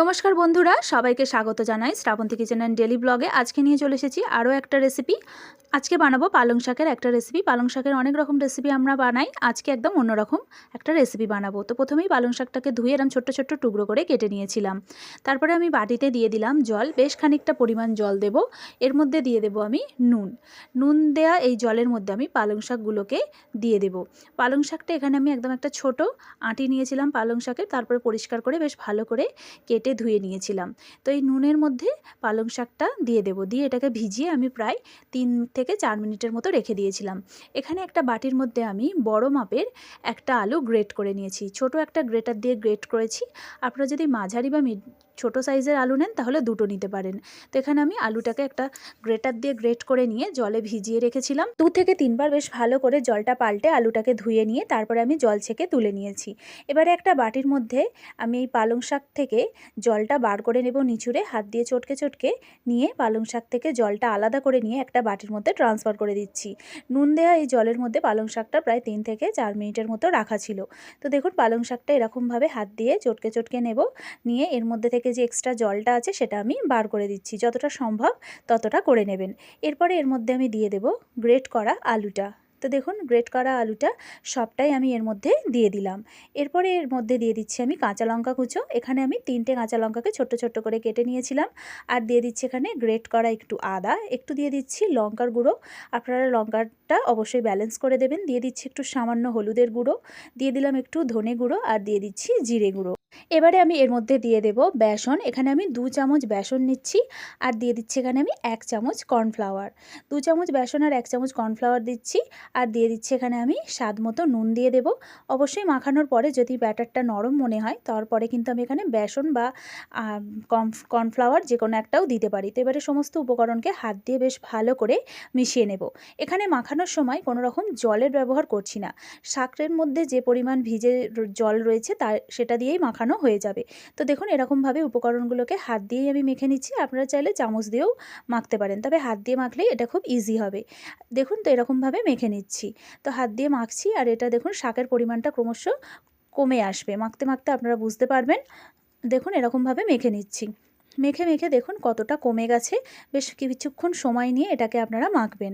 নমস্কার বন্ধুরা, সবাইকে স্বাগত জানাই শ্রাবন্তী কিচেন অ্যান্ড ডেলি ব্লগে। আজকে নিয়ে চলে এসেছি আরও একটা রেসিপি আজকে বানাবো পালং শাকের একটা রেসিপি পালং শাকের অনেক রকম রেসিপি আমরা বানাই, আজকে একদম অন্যরকম একটা রেসিপি বানাবো। তো প্রথমেই পালং শাকটাকে ধুয়ে এরম ছোট্ট ছোট্ট টুকরো করে কেটে নিয়েছিলাম। তারপরে আমি বাটিতে দিয়ে দিলাম জল, বেশ খানিকটা পরিমাণ জল দেব। এর মধ্যে দিয়ে দেব আমি নুন। নুন দেয়া এই জলের মধ্যে আমি পালং শাকগুলোকে দিয়ে দেব। পালং শাকটা এখানে আমি একদম একটা ছোট আঁটি নিয়েছিলাম পালং শাকের, তারপরে পরিষ্কার করে বেশ ভালো করে কেটে ধুয়ে নিয়েছিলাম। তো এই নুনের মধ্যে পালং শাকটা দিয়ে দেবো। দিয়ে এটাকে ভিজিয়ে আমি প্রায় তিন থেকে চার মিনিটের মতো রেখে দিয়েছিলাম। এখানে একটা বাটির মধ্যে আমি বড় মাপের একটা আলু গ্রেট করে নিয়েছি। ছোট একটা গ্রেটার দিয়ে গ্রেট করেছি। আপনারা যদি মাঝারি বা ছোটো সাইজের আলু নেন, তাহলে দুটো নিতে পারেন। তো এখানে আমি আলুটাকে একটা গ্রেটার দিয়ে গ্রেট করে নিয়ে জলে ভিজিয়ে রেখেছিলাম। দু থেকে তিনবার বেশ ভালো করে জলটা পাল্টে আলুটাকে ধুয়ে নিয়ে তারপরে আমি জল ছেঁকে তুলে নিয়েছি। এবারে একটা বাটির মধ্যে আমি এই পালং শাক থেকে জলটা বার করে নেব নিচুড়ে হাত দিয়ে চটকে চটকে নিয়ে পালং শাক থেকে জলটা আলাদা করে নিয়ে একটা বাটির মধ্যে ট্রান্সফার করে দিচ্ছি। নুন দেওয়া এই জলের মধ্যে পালং শাকটা প্রায় তিন থেকে চার মিনিটের মতো রাখা ছিল। তো দেখুন, পালং শাকটা এরকমভাবে হাত দিয়ে চটকে চটকে নেব, নিয়ে এর মধ্যে থেকে যে এক্সট্রা জলটা আছে সেটা আমি বার করে দিচ্ছি। যতটা সম্ভব ততটা করে নেবেন। এরপরে এর মধ্যে আমি দিয়ে দেব গ্রেট করা আলুটা। তো দেখুন গ্রেট করা আলুটা সবটাই আমি এর মধ্যে দিয়ে দিলাম। এরপরে এর মধ্যে দিয়ে দিচ্ছি আমি কাঁচা লঙ্কা কুচো। এখানে আমি তিনটে কাঁচা লঙ্কাকে ছোট্ট ছোট্ট করে কেটে নিয়েছিলাম। আর দিয়ে দিচ্ছি এখানে গ্রেট করা একটু আদা। একটু দিয়ে দিচ্ছি লঙ্কার গুঁড়ো। আপনারা লঙ্কাটা অবশ্যই ব্যালেন্স করে দেবেন। দিয়ে দিচ্ছি একটু সামান্য হলুদের গুঁড়ো। দিয়ে দিলাম একটু ধনে গুঁড়ো। আর দিয়ে দিচ্ছি জিরে গুঁড়ো। এবারে আমি এর মধ্যে দিয়ে দেব বেসন। এখানে আমি দু চামচ বেসন নিচ্ছি আর দিয়ে দিচ্ছি এখানে আমি এক চামচ কর্নফ্লাওয়ার। দু চামচ বেসন আর এক চামচ কর্নফ্লাওয়ার দিচ্ছি আর দিয়ে দিচ্ছি এখানে আমি স্বাদ মতো নুন দিয়ে দেব। অবশ্যই মাখানোর পরে যদি ব্যাটারটা নরম মনে হয় তারপরে কিন্তু আমি এখানে বেসন বা কর্নফ্লাওয়ার যে কোনো একটাও দিতে পারি। তো এবারে সমস্ত উপকরণকে হাত দিয়ে বেশ ভালো করে মিশিয়ে নেব। এখানে মাখানোর সময় কোনো রকম জলের ব্যবহার করছি না। শাকের মধ্যে যে পরিমাণ ভিজে জল রয়েছে তা, সেটা দিয়েই মাখানো হয়ে যাবে। তো দেখুন, এরকমভাবে উপকরণগুলোকে হাত দিয়েই আমি মেখে নিচ্ছি। আপনারা চাইলে চামচ দিয়েও মাখতে পারেন। তবে হাত দিয়ে মাখলেই এটা খুব ইজি হবে। দেখুন, তো এরকমভাবে মেখে নিচ্ছি। তো হাত দিয়ে মাখছি আর এটা দেখুন, শাকের পরিমাণটা ক্রমশ কমে আসবে। মাখতে মাখতে আপনারা বুঝতে পারবেন। দেখুন, এরকমভাবে মেখে নিচ্ছি। মেখে মেখে দেখুন কতটা কমে গেছে। বেশ কিছুক্ষণ সময় নিয়ে এটাকে আপনারা মাখবেন।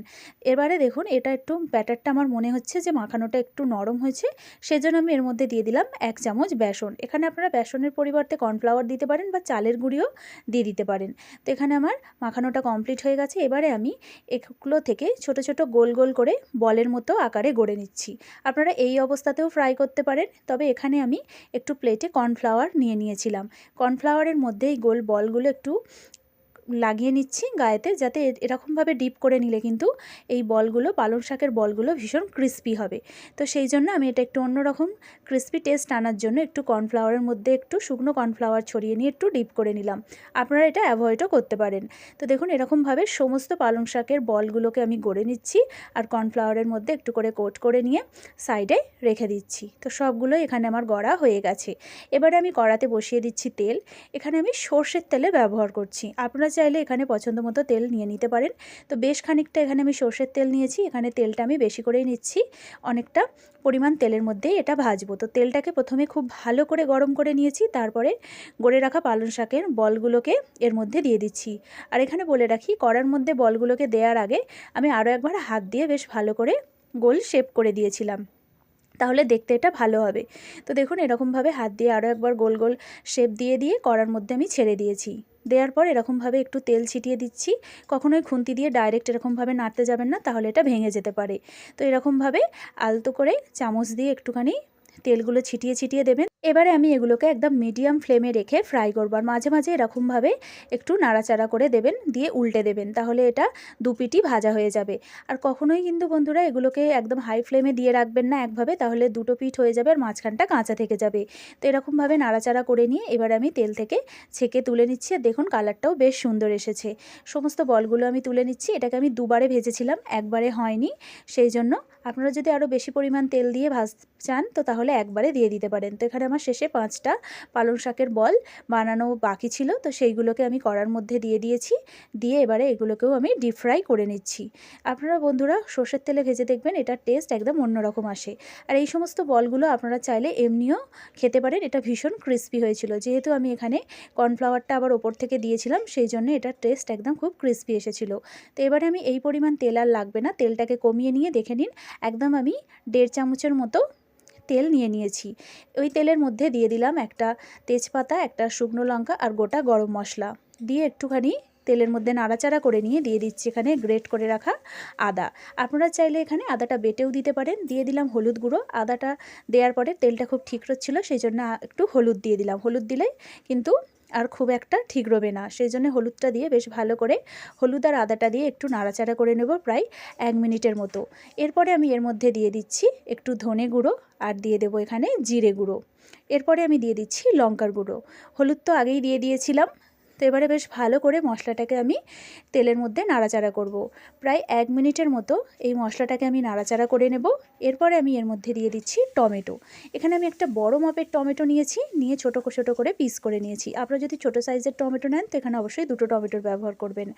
এবারে দেখুন এটা একটু ব্যাটারটা আমার মনে হচ্ছে যে মাখানোটা একটু নরম হয়েছে, সেজন্য আমি এর মধ্যে দিয়ে দিলাম এক চামচ বেসন। এখানে আপনারা বেসনের পরিবর্তে কর্নফ্লাওয়ার দিতে পারেন বা চালের গুঁড়িও দিয়ে দিতে পারেন। তো এখানে আমার মাখানোটা কমপ্লিট হয়ে গেছে। এবারে আমি এগুলো থেকে ছোট ছোট গোল গোল করে বলের মতো আকারে গড়ে নিচ্ছি। আপনারা এই অবস্থাতেও ফ্রাই করতে পারেন, তবে এখানে আমি একটু প্লেটে কর্নফ্লাওয়ার নিয়ে নিয়েছিলাম। কর্নফ্লাওয়ারের মধ্যেই গোল বল বলগুলো একটু লাগিয়ে নিচ্ছি গায়েতে যাতে এরকমভাবে ডিপ করে নিলে কিন্তু এই বলগুলো, পালং শাকের বলগুলো ভীষণ ক্রিস্পি হবে। তো সেই জন্য আমি এটা একটু অন্যরকম ক্রিস্পি টেস্ট আনার জন্য একটু কর্নফ্লাওয়ারের মধ্যে একটু শুকনো কর্নফ্লাওয়ার ছড়িয়ে নিয়ে একটু ডিপ করে নিলাম। আপনারা এটা অ্যাভয়েডও করতে পারেন। তো দেখুন, এরকমভাবে সমস্ত পালং শাকের বলগুলোকে আমি গড়ে নিচ্ছি আর কর্নফ্লাওয়ারের মধ্যে একটু করে কোট করে নিয়ে সাইডে রেখে দিচ্ছি। তো সবগুলো এখানে আমার গড়া হয়ে গেছে। এবারে আমি কড়াতে বসিয়ে দিচ্ছি তেল। এখানে আমি সর্ষের তেলে ব্যবহার করছি। আপনারা চাইলে এখানে পছন্দ মতো তেল নিয়ে নিতে পারেন। তো বেশ খানিকটা এখানে আমি সর্ষের তেল নিয়েছি, এখানে তেলটা আমি বেশি করেই নিচ্ছি। অনেকটা পরিমাণ তেলের মধ্যেই এটা ভাজবো। তো তেলটাকে প্রথমে খুব ভালো করে গরম করে নিয়েছি, তারপরে গড়ে রাখা পালং শাকের বলগুলোকে এর মধ্যে দিয়ে দিচ্ছি। আর এখানে বলে রাখি, কড়ার মধ্যে বলগুলোকে দেওয়ার আগে আমি আরও একবার হাত দিয়ে বেশ ভালো করে গোল শেপ করে দিয়েছিলাম। তাহলে দেখতে এটা ভালো হবে। তো দেখুন, এরকমভাবে হাত দিয়ে আরও একবার গোল গোল শেপ দিয়ে দিয়ে কড়ার মধ্যে আমি ছেড়ে দিয়েছি। দেওয়ার পর এরকমভাবে একটু তেল ছিটিয়ে দিচ্ছি। কখনোই খুন্তি দিয়ে ডাইরেক্ট এরকমভাবে নাড়তে যাবেন না, তাহলে এটা ভেঙে যেতে পারে। তো এরকমভাবে আলতো করে চামচ দিয়ে একটুখানি তেলগুলো ছিটিয়ে ছিটিয়ে দেবেন। এবারে আমি এগুলোকে একদম মিডিয়াম ফ্লেমে রেখে ফ্রাই করব আর মাঝে মাঝে এরকমভাবে একটু নাড়াচাড়া করে দেবেন, দিয়ে উল্টে দেবেন, তাহলে এটা দুপিটি ভাজা হয়ে যাবে। আর কখনোই কিন্তু বন্ধুরা এগুলোকে একদম হাই ফ্লেমে দিয়ে রাখবেন না একভাবে, তাহলে দুটো পিঠ হয়ে যাবে আর মাঝখানটা কাঁচা থেকে যাবে। তো এরকমভাবে নাড়াচাড়া করে নিয়ে এবার আমি তেল থেকে ছেঁকে তুলে নিচ্ছি আর দেখুন কালারটাও বেশ সুন্দর এসেছে। সমস্ত বলগুলো আমি তুলে নিচ্ছি, এটাকে আমি দুবারে ভেজেছিলাম, একবারে হয়নি। সেই জন্য আপনারা যদি আরও বেশি পরিমাণ তেল দিয়ে ভাজ, চান, তো তাহলে একবারে দিয়ে দিতে পারেন। তো এখানে আমার শেষে পাঁচটা পালং শাকের বল বানানো বাকি ছিল, তো সেইগুলোকে আমি কড়ার মধ্যে দিয়ে দিয়েছি। দিয়ে এবারে এগুলোকেও আমি ডিপ ফ্রাই করে নিচ্ছি। আপনারা বন্ধুরা সর্ষের তেলে ভেজে দেখবেন, এটার টেস্ট একদম অন্যরকম আসে। আর এই সমস্ত বলগুলো আপনারা চাইলে এমনিও খেতে পারেন, এটা ভীষণ ক্রিস্পি হয়েছিল। যেহেতু আমি এখানে কর্নফ্লাওয়ারটা আবার ওপর থেকে দিয়েছিলাম, সেই জন্য এটার টেস্ট একদম খুব ক্রিস্পি এসেছিল। তো এবারে আমি এই পরিমাণ তেল আর লাগবে না, তেলটাকে কমিয়ে নিয়ে দেখে নিন। একদম আমি দেড় চামচের মতো তেল নিয়ে নিয়েছি। ওই তেলের মধ্যে দিয়ে দিলাম একটা তেজপাতা, একটা শুকনো লঙ্কা আর গোটা গরম মশলা। দিয়ে একটুখানি তেলের মধ্যে নাড়াচাড়া করে নিয়ে দিয়ে দিচ্ছি এখানে গ্রেট করে রাখা আদা। আপনারা চাইলে এখানে আদাটা বেটেও দিতে পারেন। দিয়ে দিলাম হলুদ গুঁড়ো। আদাটা দেওয়ার পরে তেলটা খুব ঠিক হচ্ছিল সেই জন্য একটু হলুদ দিয়ে দিলাম। হলুদ দিলে কিন্তু আর খুব একটা ঠিক রবে না। সেই জন্য হলুদটা দিয়ে বেশ ভালো করে হলুদ আর আদাটা দিয়ে একটু নাড়াচাড়া করে নেব প্রায় এক মিনিটের মতো। এরপরে আমি এর মধ্যে দিয়ে দিচ্ছি একটু ধনে গুঁড়ো আর দিয়ে দেবো এখানে জিরে গুঁড়ো। এরপরে আমি দিয়ে দিচ্ছি লঙ্কার গুঁড়ো। হলুদ তো আগেই দিয়ে দিয়েছিলাম। তো এবারে বেশ ভালো করে মশলাটাকে আমি তেলের মধ্যে নাড়াচাড়া করব। প্রায় এক মিনিটের মতো এই মশলাটাকে আমি নাড়াচাড়া করে নেব। এরপরে আমি এর মধ্যে দিয়ে দিচ্ছি টমেটো। এখানে আমি একটা বড় মাপের টমেটো নিয়েছি, নিয়ে ছোটো ছোটো করে পিস করে নিয়েছি। আপনারা যদি ছোটো সাইজের টমেটো নেন, তো এখানে অবশ্যই দুটো টমেটোর ব্যবহার করবেন।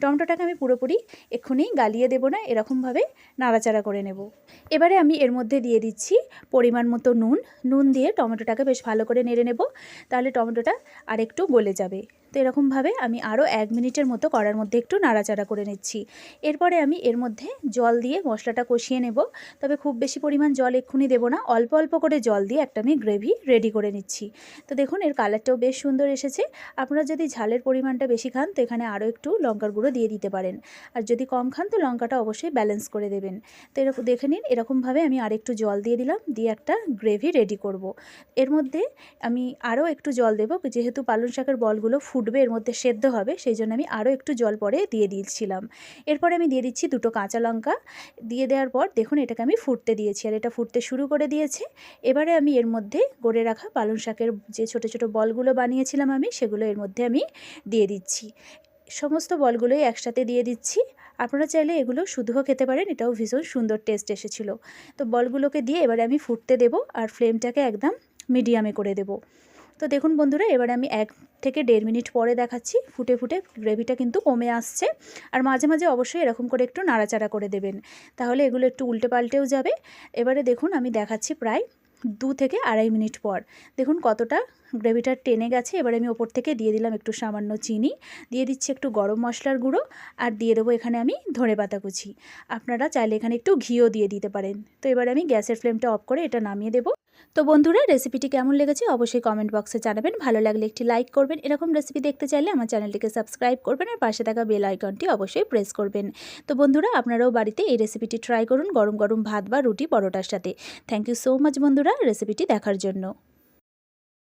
টমেটোটাকে আমি পুরোপুরি এক্ষুনি গালিয়ে দেবো না, এরকমভাবে নাড়াচাড়া করে নেব। এবারে আমি এর মধ্যে দিয়ে দিচ্ছি পরিমাণ মতো নুন। নুন দিয়ে টমেটোটাকে বেশ ভালো করে নেড়ে নেব। তাহলে টমেটোটা আর একটু গলে যাবে। তো এরকমভাবে আমি আরও এক মিনিটের মতো কড়ার মধ্যে একটু নাড়াচাড়া করে নিচ্ছি। এরপরে আমি এর মধ্যে জল দিয়ে মশলাটা কষিয়ে নেব। তবে খুব বেশি পরিমাণ জল এক্ষুনি দেবো না, অল্প অল্প করে জল দিয়ে একটা আমি গ্রেভি রেডি করে নিচ্ছি। তো দেখুন, এর কালারটাও বেশ সুন্দর এসেছে। আপনারা যদি ঝালের পরিমাণটা বেশি খান, তো এখানে আরও একটু লঙ্কার গুঁড়ো দিয়ে দিতে পারেন। আর যদি কম খান, তো লঙ্কাটা অবশ্যই ব্যালেন্স করে দেবেন। তো এরকম দেখে নিন, এরকমভাবে আমি আরেকটু জল দিয়ে দিলাম, দিয়ে একটা গ্রেভি রেডি করব। এর মধ্যে আমি আরও একটু জল দেবো, যেহেতু পালং শাকের বলগুলো ফুটবে, এর মধ্যে সেদ্ধ হবে, সেই জন্য আমি আরও একটু জল পরে দিয়ে দিয়েছিলাম। এরপরে আমি দিয়ে দিচ্ছি দুটো কাঁচা লঙ্কা। দিয়ে দেওয়ার পর দেখুন এটাকে আমি ফুটতে দিয়েছি, আর এটা ফুটতে শুরু করে দিয়েছে। এবারে আমি এর মধ্যে গড়ে রাখা পালং শাকের যে ছোট ছোট বলগুলো বানিয়েছিলাম আমি, সেগুলো এর মধ্যে আমি দিয়ে দিচ্ছি। সমস্ত বলগুলোই একসাথে দিয়ে দিচ্ছি। আপনারা চাইলে এগুলো শুধুও খেতে পারেন, এটাও ভীষণ সুন্দর টেস্ট এসেছিল। তো বলগুলোকে দিয়ে এবারে আমি ফুটতে দেব, আর ফ্লেমটাকে একদম মিডিয়ামে করে দেব। তো দেখুন বন্ধুরা, এবারে আমি এক থেকে দেড় মিনিট পরে দেখাচ্ছি। ফুটে ফুটে গ্রেভিটা কিন্তু কমে আসছে আর মাঝে মাঝে অবশ্যই এরকম করে একটু নাড়াচাড়া করে দেবেন। তাহলে এগুলো একটু উল্টে পাল্টেও যাবে। এবারে দেখুন, আমি দেখাচ্ছি প্রায় দু থেকে আড়াই মিনিট পর। দেখুন কতটা গ্রেভিটা টেনে গেছে। এবার আমি ওপর থেকে দিয়ে দিলাম একটু সামান্য চিনি। দিয়ে দিচ্ছি একটু গরম মশলার গুঁড়ো আর দিয়ে দেবো এখানে আমি ধনে পাতা কুচি। আপনারা চাইলে এখানে একটু ঘিও দিয়ে দিতে পারেন। তো এবার আমি গ্যাসের ফ্লেমটা অফ করে এটা নামিয়ে দেবো। তো বন্ধুরা রেসিপিটি কেমন লেগেছে অবশ্যই কমেন্ট বক্সে জানাবেন। ভালো লাগলে একটি লাইক করবেন। এরকম রেসিপি দেখতে চাইলে আমার চ্যানেলটিকে সাবস্ক্রাইব করবেন আর পাশে থাকা বেল আইকনটি অবশ্যই প্রেস করবেন। তো বন্ধুরা, আপনারাও বাড়িতে এই রেসিপিটি ট্রাই করুন গরম গরম ভাত বা রুটি পরোটার সাথে। থ্যাংক ইউ সো মাচ বন্ধুরা রেসিপিটি দেখার জন্য।